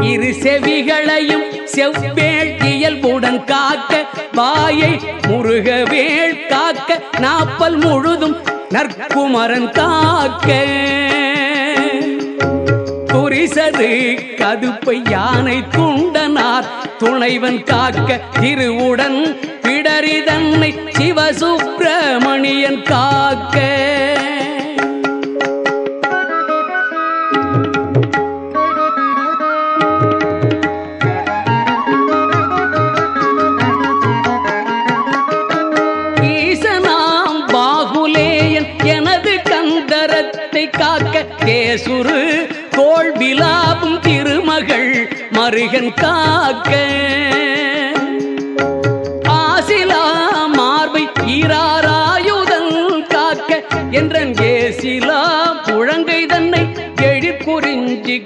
இரு செவிகளையும் செவ்வேள் இயல்புடன் காக்க வாயை முருகவேள் காக்க நாப்பல் முழுதும் நற்குமரன் காக்க. குறிசது கதுப்பை யானை துண்டனார் துணைவன் காக்க திருவுடன் பிடரிதன்னை சிவசுப்பிரமணியன் காக்க. ஈசனாம் பாகுலேயன் எனது கந்தரத்தை காக்க கேசுரு கோள் விலாபும் திருமகள் மருகன் காக்க. ஆசிலா மார்பை ஈராராயுதன் காக்க என்றன் ஏசிலா புழங்கை தன்னை எழிற்குறிஞ்சி